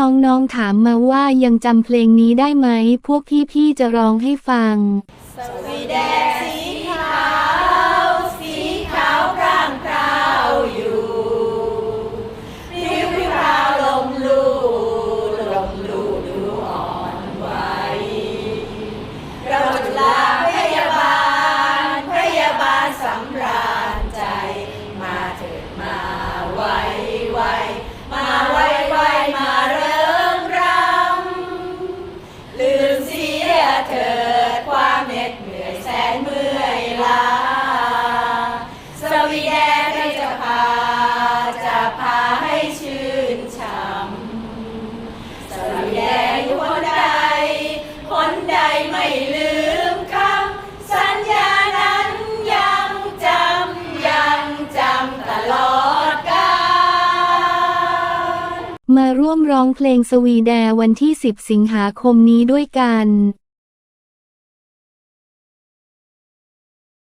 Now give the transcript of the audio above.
น้องๆถามมาว่ายังจำเพลงนี้ได้ไหม พวกพี่ๆจะร้องให้ฟังสวีเดง เถิดความเหน็ดเหนื่อยแสนเมื่อยล้าสวีแดนให้จะพา จะพาให้ชื่นช่ำสวีแดนคนใด คนใดไม่ลืมคำสัญญานั้นยังจำยังจำตลอดกาลมาร่วมร้องเพลงสวีแดวันที่ 10 สิงหาคมนี้ด้วยกัน